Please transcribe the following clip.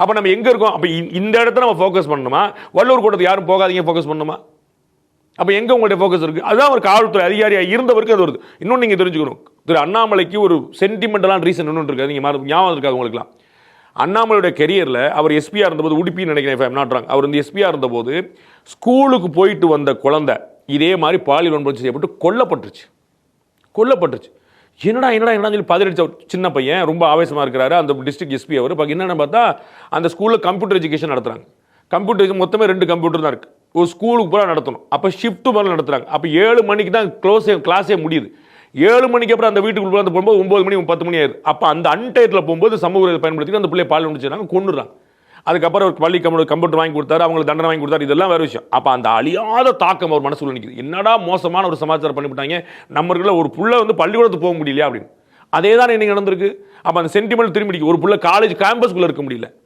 அப்போ நம்ம எங்கே இருக்கோம்? அப்போ இந்த இடத்துல நம்ம ஃபோக்கஸ் பண்ணணுமா? வள்ளூர் கூட்டத்துக்கு யாரும் போகாதீங்க ஃபோக்கஸ் பண்ணணுமா? அப்போ எங்கே உங்களுடைய ஃபோக்கஸ் இருக்குது அதுதான் ஒரு காவல்துறை அதிகாரியாக இருந்தவருக்கு அது வருது. இன்னொன்று நீங்கள் தெரிஞ்சுக்கணும். திரு அண்ணாமலைக்கு ஒரு சென்டிமெண்டலான ரீசன் ஒன்று இருக்காது. நீங்கள் மறந்து ஞாபகம் இருக்காது உங்களுக்குலாம் அண்ணாமலையோட கெரியரில் அவர் எஸ்பியாக இருந்தபோது உடுப்பின்னு நினைக்கிறேன் நாட் I'm அவர் வந்து எஸ்பியாக இருந்தபோது ஸ்கூலுக்கு போயிட்டு வந்த குழந்தை இதே மாதிரி பாலியல் வன்புணர்ச்சி செய்யப்பட்டு கொல்லப்பட்டுருச்சு. கொல்லப்பட்டுருச்சு. என்னடா என்னடா என்னடா சொல்லி பதிலடிச்ச சின்ன பையன் ரொம்ப ஆவேசமாக இருக்கிறாரு. அந்த டிஸ்ட்ரிக்ட் எஸ்பி அவர். இப்போ என்னென்னு பார்த்தா அந்த ஸ்கூலில் கம்ப்யூட்டர் எஜுகேஷன் நடத்துகிறாங்க கம்ப்யூட்டர் மொத்தமே ரெண்டு கம்ப்யூட்டர் தான் இருக்குது ஒரு ஸ்கூலுக்கு பூரா நடத்தணும். அப்போ ஷிஃப்ட் மேலே நடத்துகிறாங்க அப்போ ஏழு மணிக்கு தான் க்ளோஸே கிளாஸே முடியுது. ஏழு மணிக்கு அப்புறம் அந்த வீட்டுக்குள்ளே போகும்போது ஒம்பது மணி பத்து மணி ஆயிடுது. அப்போ அந்த அன்டயத்தில் போகும்போது சமூக பயன்படுத்தி அந்த பிள்ளையை பால் முடிச்சுறாங்க கொண்டுறாங்க அதுக்கப்புறம் ஒரு பள்ளி கம்ப்யூட்டர் கம்ப்யூட்டர் வாங்கி கொடுத்தாரு அவங்களுக்கு தண்டனை வாங்கி கொடுத்தாரு. இதெல்லாம் வேறு விஷயம். அப்போ அந்த அழியாத தாக்கம் அவர் மனசுல நிற்குது என்னடா மோசமான ஒரு சமாச்சாரம் பண்ணிவிட்டாங்க? நம்மளுக்குள்ள ஒரு புள்ள வந்து பள்ளிக்கூடத்துக்கு போக முடியலையா அப்படின்னு. அதே தான் இன்னைக்கு நடந்திருக்கு. அப்போ அந்த சென்டிமெண்ட் திரும்பிடிக்கு ஒரு புள்ள காலேஜ் கேம்பஸ்குள்ளே இருக்க முடியல.